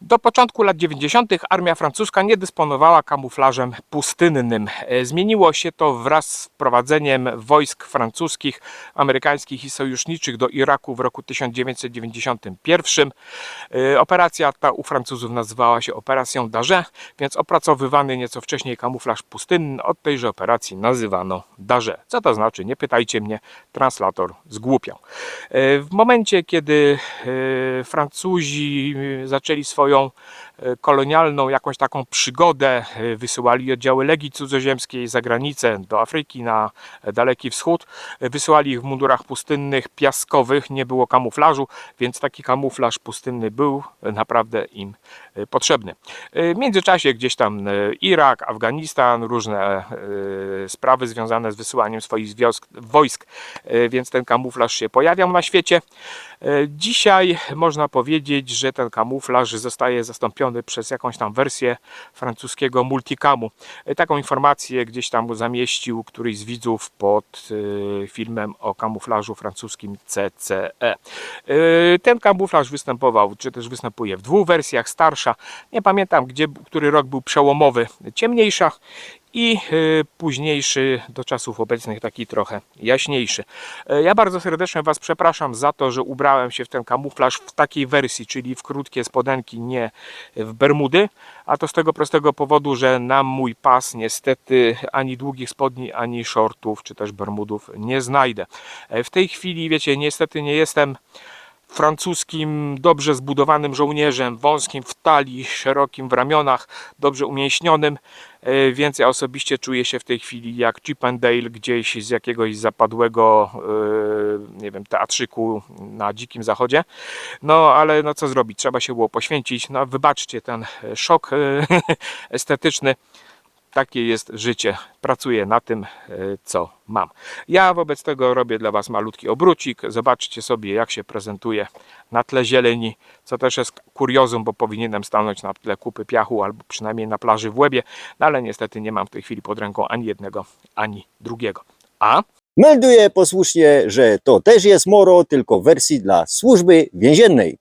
Do początku lat 90. armia francuska nie dysponowała kamuflażem pustynnym. E, Zmieniło się to wraz z wprowadzeniem wojsk francuskich, amerykańskich i sojuszniczych do Iraku w roku 1991. E, Operacja ta u Francuzów nazywała się operacją Darze, więc opracowywany nieco wcześniej kamuflaż pustynny od tejże operacji nazywano Darze. Co to znaczy? Nie pytajcie mnie, translator zgłupiał. E, W momencie, kiedy Francuzi zaczęli swoją e, kolonialną jakąś taką przygodę, e, wysyłali oddziały Legii Cudzoziemskiej za granicę do Afryki na Daleki Wschód, e, wysyłali ich w mundurach pustynnych, piaskowych, nie było kamuflażu, więc taki kamuflaż pustynny był naprawdę im potrzebny. W międzyczasie gdzieś tam Irak, Afganistan, różne sprawy związane z wysyłaniem swoich wojsk, więc ten kamuflaż się pojawiał na świecie. E, Dzisiaj można powiedzieć, że ten kamuflaż zostaje zastąpiony przez jakąś tam wersję francuskiego multicamu. E, Taką informację gdzieś tam zamieścił któryś z widzów pod e, filmem o kamuflażu francuskim CCE. Ten kamuflaż występował, czy też występuje w dwóch wersjach, starsza, nie pamiętam gdzie, który rok był przełomowy, ciemniejsza i y, późniejszy do czasów obecnych taki trochę jaśniejszy. E, Ja bardzo serdecznie Was przepraszam za to, że ubrałem się w ten kamuflaż w takiej wersji, czyli w krótkie spodenki, nie w bermudy, a to z tego prostego powodu, że na mój pas niestety ani długich spodni, ani shortów, czy też bermudów nie znajdę. E, W tej chwili, wiecie, niestety nie jestem francuskim, dobrze zbudowanym żołnierzem, wąskim w talii, szerokim w ramionach, dobrze umięśnionym, e, więc ja osobiście czuję się w tej chwili jak Chip and Dale gdzieś z jakiegoś zapadłego, e, nie wiem, teatrzyku na dzikim zachodzie. No ale no co zrobić, trzeba się było poświęcić. No wybaczcie ten szok e, estetyczny. Takie jest życie. Pracuję na tym, e, co mam. Ja wobec tego robię dla Was malutki obrócik. Zobaczcie sobie, jak się prezentuje na tle zieleni, co też jest kuriozum, bo powinienem stanąć na tle kupy piachu albo przynajmniej na plaży w Łebie, no ale niestety nie mam w tej chwili pod ręką ani jednego, ani drugiego. A Melduję posłusznie, że to też jest moro, tylko w wersji dla służby więziennej.